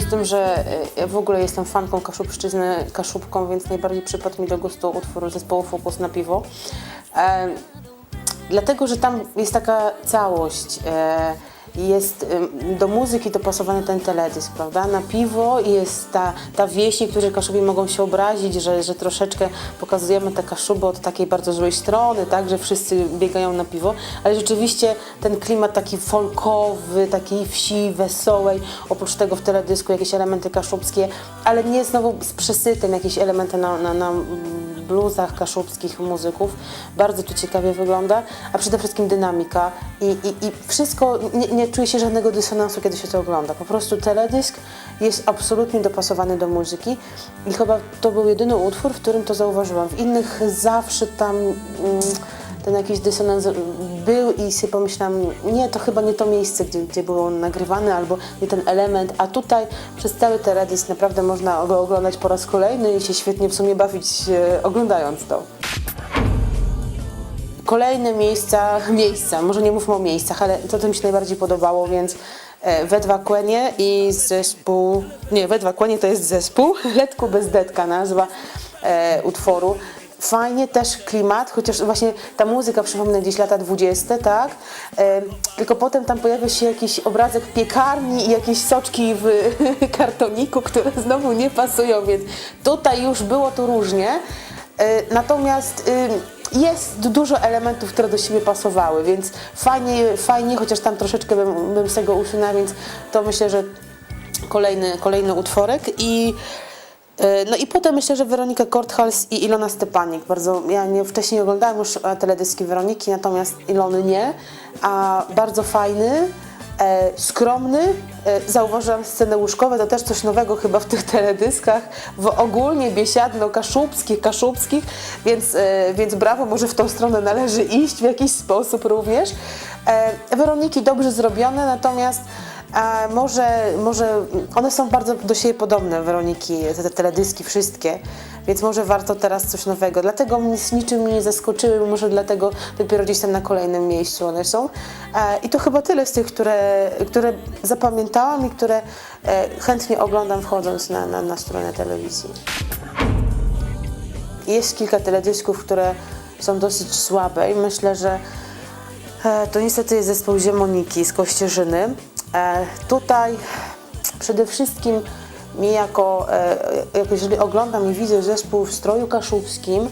z tym, że e, ja w ogóle jestem fanką Kaszubszczyzny, Kaszubką, więc najbardziej przypadł mi do gustu utwór zespołu Fokus na piwo. E, dlatego, że tam jest taka całość. E, jest do muzyki dopasowany ten teledysk, prawda? Na piwo jest ta, ta wieś, niektórzy Kaszubi mogą się obrazić, że, że troszeczkę pokazujemy te Kaszuby od takiej bardzo złej strony, tak? Że wszyscy biegają na piwo, ale rzeczywiście ten klimat taki folkowy, takiej wsi wesołej, oprócz tego w teledysku jakieś elementy kaszubskie, ale nie znowu z przesytem jakieś elementy na, na, na bluzach kaszubskich muzyków. Bardzo to ciekawie wygląda, a przede wszystkim dynamika i, i, i wszystko, nie, nie się żadnego dysonansu, kiedy się to ogląda. Po prostu teledysk jest absolutnie dopasowany do muzyki i chyba to był jedyny utwór, w którym to zauważyłam. W innych zawsze tam mm, ten jakiś dysonans był i sobie pomyślałam, nie, to chyba nie to miejsce, gdzie, gdzie był on nagrywany, albo nie ten element, a tutaj przez cały teledysk naprawdę można go oglądać po raz kolejny i się świetnie w sumie bawić e, oglądając to. Kolejne miejsca, miejsca, może nie mówmy o miejscach, ale to, co mi się najbardziej podobało, więc e, we dwa kłenie i zespół, nie, we dwa kłenie to jest zespół, Letku bez detka nazwa e, utworu. Fajnie też klimat, chociaż właśnie ta muzyka przypomina gdzieś lata 20, tak? E, tylko potem tam pojawia się jakiś obrazek piekarni i jakieś soczki w kartoniku, które znowu nie pasują, więc tutaj już było to różnie. E, Natomiast y, jest dużo elementów, które do siebie pasowały, więc fajnie, fajnie chociaż tam troszeczkę bym, bym z tego usunęła, więc to myślę, że kolejny, kolejny utworek i no i potem myślę, że Weronika Korthals i Ilona Stepanik. Bardzo, ja nie, wcześniej oglądałam już e, teledyski Weroniki, natomiast Ilony nie, a bardzo fajny, e, skromny. E, zauważyłam sceny łóżkowe, to też coś nowego chyba w tych teledyskach, w ogólnie biesiadno-kaszubskich, kaszubskich, więc, e, więc brawo, może w tą stronę należy iść w jakiś sposób również. E, Weroniki dobrze zrobione, natomiast a może, może one są bardzo do siebie podobne, Weroniki, te, te teledyski wszystkie, więc może warto teraz coś nowego. Dlatego z niczym mnie nie zaskoczyły, może dlatego dopiero gdzieś tam na kolejnym miejscu one są. E, I to chyba tyle z tych, które, które zapamiętałam i które e, chętnie oglądam wchodząc na, na, na stronę telewizji. Jest kilka teledysków, które są dosyć słabe i myślę, że E, To niestety jest zespół Ziemoniki z Kościerzyny. E, Tutaj przede wszystkim mi jako, e, jak jeżeli oglądam i widzę zespół w stroju kaszubskim,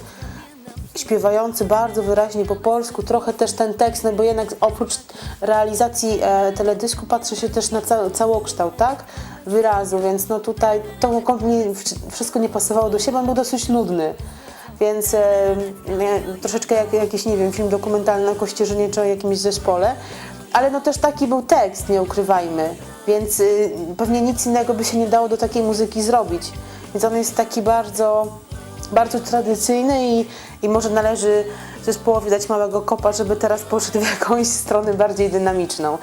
śpiewający bardzo wyraźnie po polsku, trochę też ten tekst, no bo jednak oprócz realizacji e, teledysku patrzy się też na ca całokształt, tak? Wyrazu, więc no tutaj to wszystko nie pasowało do siebie, on był dosyć nudny. Więc e, troszeczkę jak jakiś, nie wiem, film dokumentalny na Kościerzynie czy o jakimś zespole. Ale no też taki był tekst, nie ukrywajmy. Więc y, pewnie nic innego by się nie dało do takiej muzyki zrobić. Więc on jest taki bardzo, bardzo tradycyjny i, i może należy zespołowi dać małego kopa, żeby teraz poszedł w jakąś stronę bardziej dynamiczną.